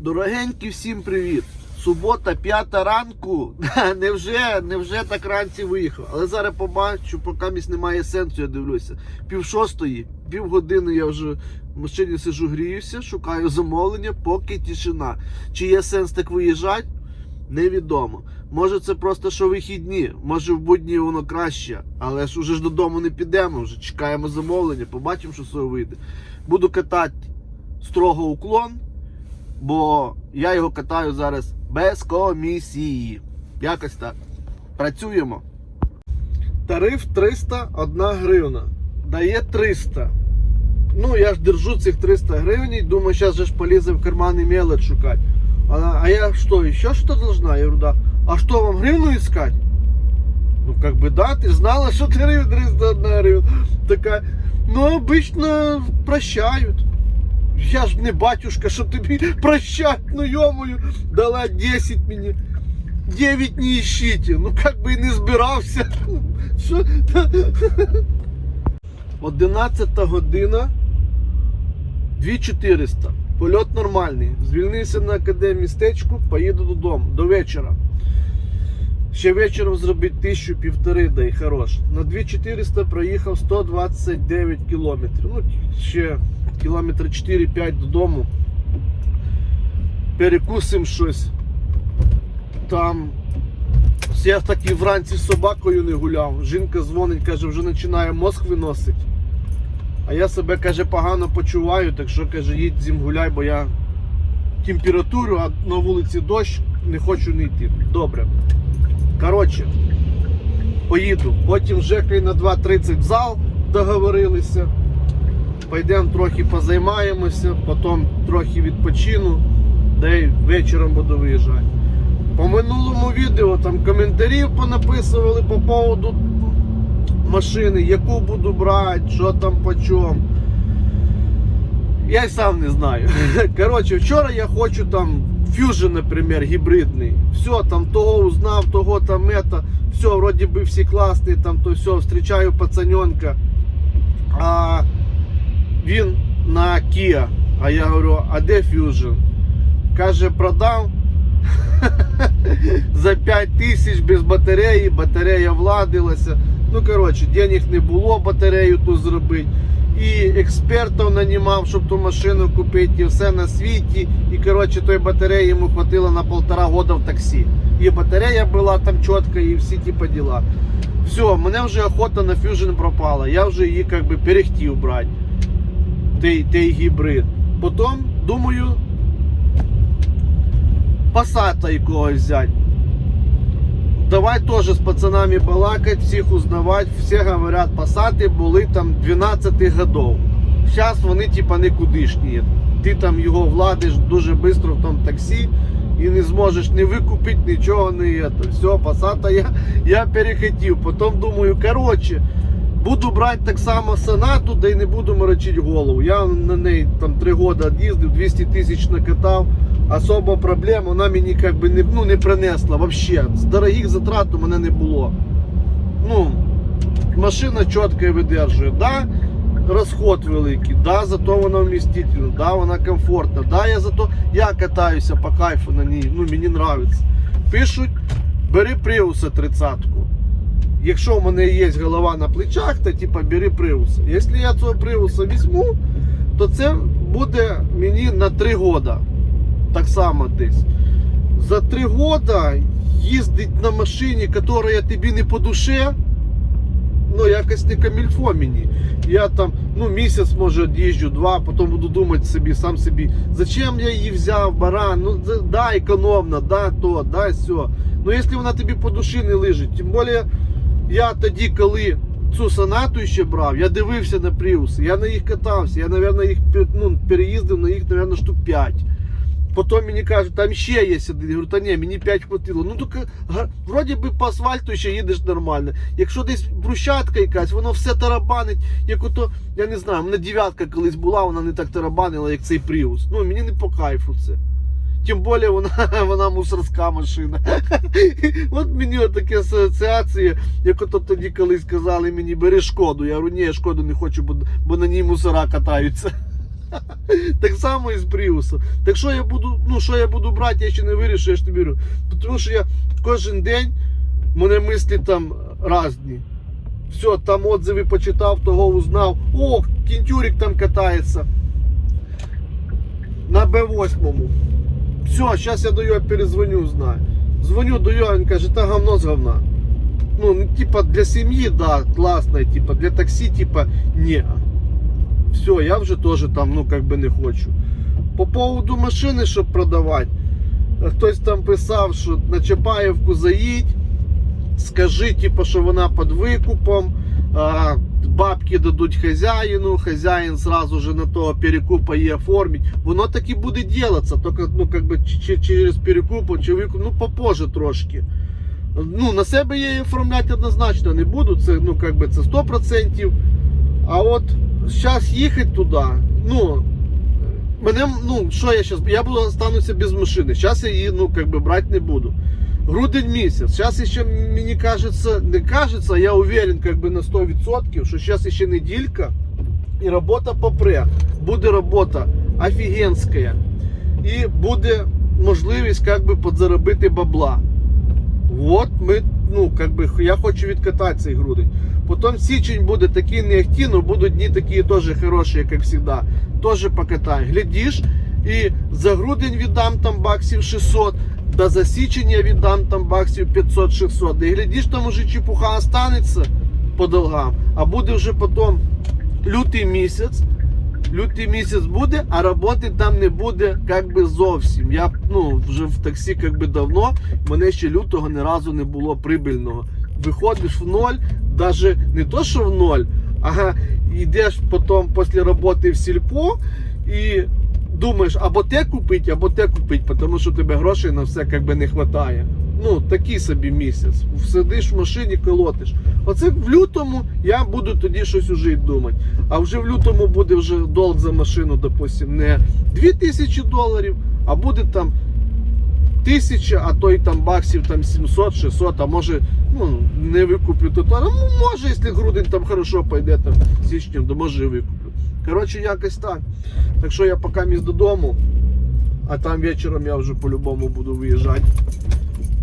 Дорогенькі, всім привіт! Субота, п'ята ранку. Невже, невже так ранці виїхав? Але зараз побачу, поки місць немає сенсу, я дивлюся. Пів шостої, пів години я вже в машині сижу, гріюся, шукаю замовлення, поки тишина. Чи є сенс так виїжджати? Невідомо. Може це просто що вихідні, може в будні воно краще, але ж уже ж додому не підемо, вже чекаємо замовлення, побачимо, що цього вийде. Буду катати строго уклон, бо я його катаю зараз без комісії. Якось так. Працюємо. Тариф 301 гривна. Дає 300. Ну, я ж держу цих 300 гривень, думаю, зараз же ж полізе в карман і мелочь шукати. Она, а я что, еще что должна? Я говорю, да. А что, вам гривну искать? Ну, как бы, да, ты знала, что ты гривен 301 гривна. Такая, ну, обычно прощают. Я ж не батюшка, що тобі прощать, ну йомою, дала 10 мені. 9 не ищите. Ну как би і не збирався. Що? 11 година 2400. Польот нормальний. Звільнився на академістечку, поїду додому до вечора. Ще вечором зробити тисячу півтори, да й хорош. На 2400 проїхав 129 кілометрів. Ну, ще кілометр 4-5 додому. Перекусим щось. Там. Я так і вранці з собакою не гуляв. Жінка дзвонить, каже, вже починає мозк виносить. А я себе каже погано почуваю, так що каже, їдь зім гуляй, бо я температуру, а на вулиці дощ, не хочу не йти. Добре. Коротше, поїду. Потім Жекай на 2.30 в зал договорилися. Пойдемо трохи позаймаємося, потім трохи відпочину, де й вечором буду виїжджати. По минулому відео там коментарів понаписували по поводу машини, яку буду брати, що там по чому. Я й сам не знаю. Коротше, вчора я хочу там Fusion, наприклад, гібридний. Все, там того узнав, того там это. Все, вроді би всі класні, там то все, встречаю пацаненка. А він на Kia. А я говорю, а де Fusion? Каже, продав за 5 тисяч без батареї, батарея владилася. Ну, коротше, денег не було батарею ту зробити. І експертів нанімав, щоб ту машину купити, і все на світі. І коротше, той батареї йому хватило на полтора года в таксі. І батарея була там чітка, і всі ті діла. Все, мене вже охота на Fusion пропала. Я вже її как би перехтів брати. Той, той гібрид. Потім думаю, Пасата якогось взяти. Давай теж з пацанами балакать, всіх узнавати. Всі говорять, пасати були там 12 годов. Зараз вони типа никудишні. Ти там його владиш дуже швидко в тому таксі і не зможеш не викупити нічого, не это. Все, пасата я, я перехотів. Потім думаю, коротше, буду брати так само сонату, да й не буду морочити голову. Я на неї там 3 роки їздив, 200 тисяч накатав. Особо проблем вона мені как би не, ну, не принесла вообще. З дорогих затрат у мене не було. Ну, машина чітко видержує. Да, розход великий, да, зато вона вмістительна, да, вона комфортна, да, я зато я катаюся по кайфу на ній, ну мені нравиться. Пишуть, бери Приуса 30-ку. Якщо в мене є голова на плечах, то типа бери Приуса. Якщо я цього Приуса візьму, то це буде мені на 3 года так само десь. За три года їздить на машині, яка тобі не по душе, ну якось не камільфо мені. Я там ну місяць може від'їжджу, два, потім буду думати собі, сам собі, зачем я її взяв, баран, ну да, економно, да, то, да, все. Ну якщо вона тобі по душі не лежить, тим більше я тоді, коли цю сонату ще брав, я дивився на Prius, я на їх катався, я, мабуть, їх ну, переїздив на їх, мабуть, штук 5. Потім мені кажуть, там ще є один. Я говорю, та ні, мені 5 хватило. Ну так вроді би по асфальту ще їдеш нормально. Якщо десь брусчатка якась, воно все тарабанить, як ото, я не знаю, у мене дев'ятка колись була, вона не так тарабанила, як цей Prius. Ну мені не по кайфу це. Тим більше вона, вона мусорська машина. От мені такі асоціації, як ото тоді колись казали мені, бери шкоду. Я говорю, ні, я шкоду не хочу, бо, бо на ній мусора катаються. Так само і з Пріусом. Так що я буду, ну що я буду брати, я ще не вирішив, я ж тобі говорю. Тому що я кожен день мене мислі там різні. Все, там отзиви почитав, того узнав. О, кінтюрик там катається. На Б8. Все, зараз я до його перезвоню, знаю. Дзвоню до його, він каже, та говно з говна. Ну, типа для сім'ї, да, класно, типа для таксі, типа, ні. Все, я вже теж там, ну, как би не хочу. По поводу машини, щоб продавати, хтось там писав, що на Чапаєвку заїдь, скажи, типа, що вона під викупом, а, бабки дадуть хазяїну, хазяїн сразу же на того перекупа її оформить. Воно так і буде ділатися, тільки ну, как би, через перекуп, чи викуп, ну попозже трошки. Ну, на себе її оформляти однозначно не буду, це, ну, как би, це 100%. А от зараз їхати туди, ну, мене, ну, що я зараз, я буду остануся без машини. Зараз я її, ну, как би, брати не буду. Грудень місяць. Зараз ще мені кажеться, не кажеться, я уверен как би на 100%, що зараз ще неділька і робота попре. Буде робота офігенська. І буде можливість как би подзаробити бабла. Вот ми, ну, как би, я хочу відкатати цей грудень. Потім січень буде такий не ахті, но будуть дні такі теж хороші, як завжди. Теж покатаю. Глядиш, і за грудень віддам там баксів 600, да за січень я віддам там баксів 500-600. І глядиш, там уже чепуха останеться по долгам, а буде вже потім лютий місяць. Лютий місяць буде, а роботи там не буде как би зовсім. Я ну, вже в таксі как би давно, мене ще лютого ні разу не було прибильного. Виходиш в ноль, навіть не то, що в ноль, а йдеш потім після роботи в сільпо і думаєш, або те купити, або те купити, тому що тебе грошей на все би не вистачає. Ну, такий собі місяць. Сидиш в машині, колотиш. Оце в лютому я буду тоді щось уже й думати. А вже в лютому буде вже долг за машину, допустим, не 2000 доларів, а буде там тисяча, а то й там баксів там 700-600, а може ну, не викуплю, то, ну, може, якщо грудень там хорошо пойде там січнем, то може і викуплю. Коротше, якось так. Так що я поки між додому, а там вечором я вже по-любому буду виїжджати.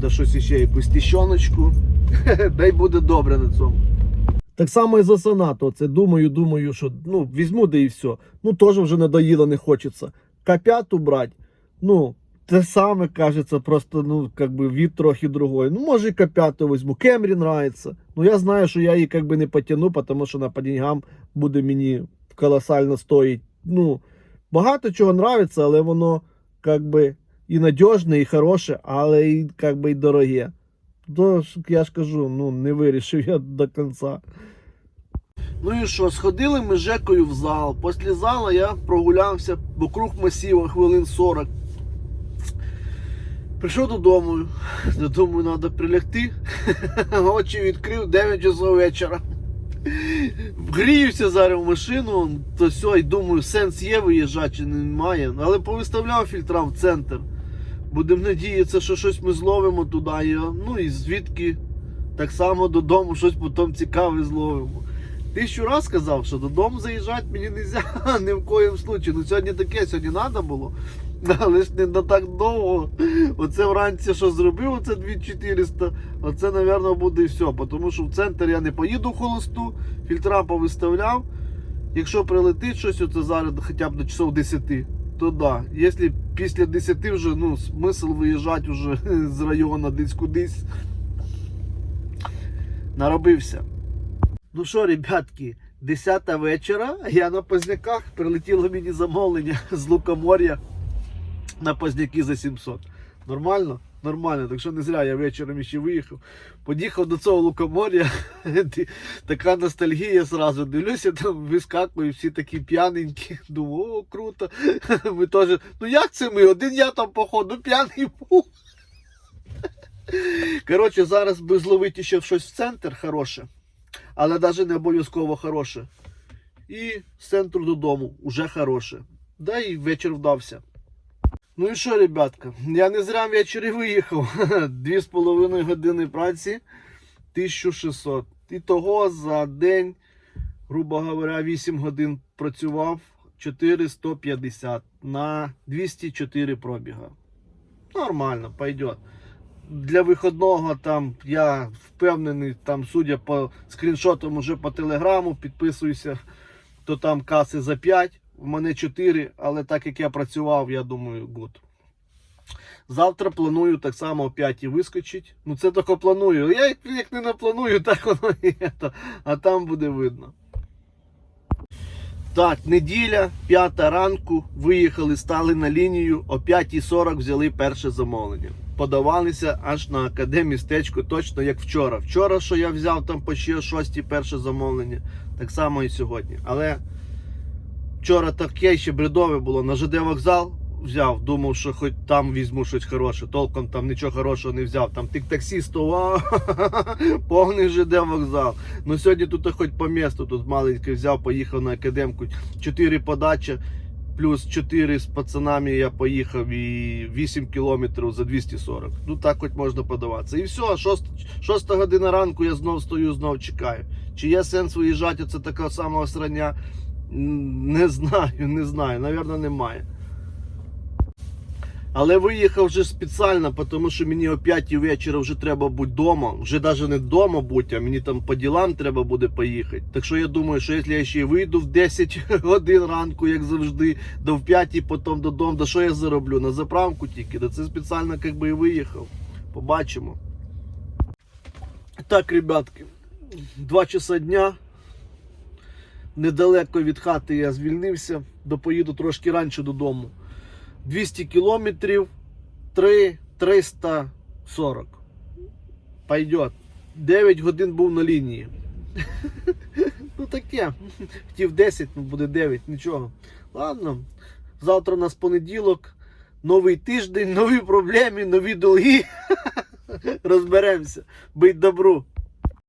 Да щось іще якусь тіщоночку. Дай буде добре на цьому. Так само і за сонато. Це думаю, думаю, що ну, візьму да і все. Ну, теж вже надоїло, не хочеться. К5 брати, ну, те саме кажеться, просто ну, как бы вид трохи другой. Ну, може і К5 візьму. Кемрі нравится. Ну, я знаю, що я її как бы не потяну, тому що на по буде мені колосально стоїть. Ну, багато чого нравиться, але воно как би і надіжне, і хороше, але і как би і дороге. Тож, я ж кажу, ну не вирішив я до кінця. Ну і що, сходили ми з Жекою в зал. Після зала я прогулявся вокруг масіва хвилин 40. Прийшов додому. Додому треба прилягти. Очі відкрив 9 часов вечора. Гріюся зараз в машину, то все, і думаю, сенс є виїжджати чи немає. Але повиставляв фільтра в центр. Будемо надіятися, що щось ми зловимо туди. Ну і звідки так само додому щось потім цікаве зловимо. Тисячу раз сказав, що додому заїжджати мені не можна ні в коїм случаї. Ну сьогодні таке, сьогодні треба було. Але ж не на так довго. Оце вранці, що зробив, оце 2400, оце, мабуть, буде і все. Тому що в центр я не поїду холосту, фільтра повиставляв. Якщо прилетить щось, оце зараз хоча б до часов 10, то да. Якщо після 10 вже ну, смисл виїжджати вже з району десь кудись. Наробився. Ну що, ребятки, 10 вечора, я на Позняках прилетіло мені замовлення з Лукомор'я на Позняки за 700. Нормально? Нормально, так що не зря я вечором ще виїхав. Поїхав до цього лукомор'я, така ностальгія зразу. Дивлюся, там вискакують всі такі п'яненькі. Думаю, о, круто. Ми теж. Ну як це ми? Один я там, походу, п'яний був. Коротше, зараз би зловити ще щось в центр хороше, але навіть не обов'язково хороше. І з центру додому уже хороше. Да і вечір вдався. Ну і що, ребятка, я не зря ввечері виїхав. Дві з половиною години праці, 1600. І того за день, грубо говоря, 8 годин працював, 4150 на 204 пробіга. Нормально, пойдет. Для виходного там я впевнений, там, судя по скріншотам уже по телеграму, підписуюся, то там каси за 5, в мене 4, але так як я працював, я думаю, гуд. Завтра планую так само о 5 вискочить. Ну це тільки планую. Я як, не напланую, так воно і є. А там буде видно. Так, неділя, п'ята ранку, виїхали, стали на лінію, о 5.40 взяли перше замовлення. Подавалися аж на академістечко, точно як вчора. Вчора, що я взяв там по ще о 6 перше замовлення, так само і сьогодні. Але вчора таке ще бредове було. На ЖД вокзал взяв, думав, що хоч там візьму щось хороше. Толком там нічого хорошого не взяв. Там тик таксісту, вау, повний ЖД вокзал. Ну сьогодні тут хоч по місту, тут маленький взяв, поїхав на академку. Чотири подачі, плюс 4 з пацанами я поїхав і 8 кілометрів за 240. Ну так хоч можна подаватися. І все, 6, 6 година ранку я знов стою, знов чекаю. Чи є сенс виїжджати? Це така сама срання? Не знаю, не знаю. Навірно, немає. Але виїхав вже спеціально, тому що мені о 5 вечора вже треба бути вдома. Вже навіть не вдома бути, а мені там по ділам треба буде поїхати. Так що я думаю, що якщо я ще вийду в 10 годин ранку, як завжди, до в 5 потім додому, то що я зароблю? На заправку тільки. Да це спеціально як би і виїхав. Побачимо. Так, ребятки, 2 часа дня. Недалеко від хати я звільнився, допоїду трошки раніше додому. 200 кілометрів 3 340. Пойдет. 9 годин був на лінії. Ну таке. Хотів 10, ну буде 9, нічого. Ладно. Завтра у нас понеділок. Новий тиждень, нові проблеми, нові долги. Розберемося. Бить добру.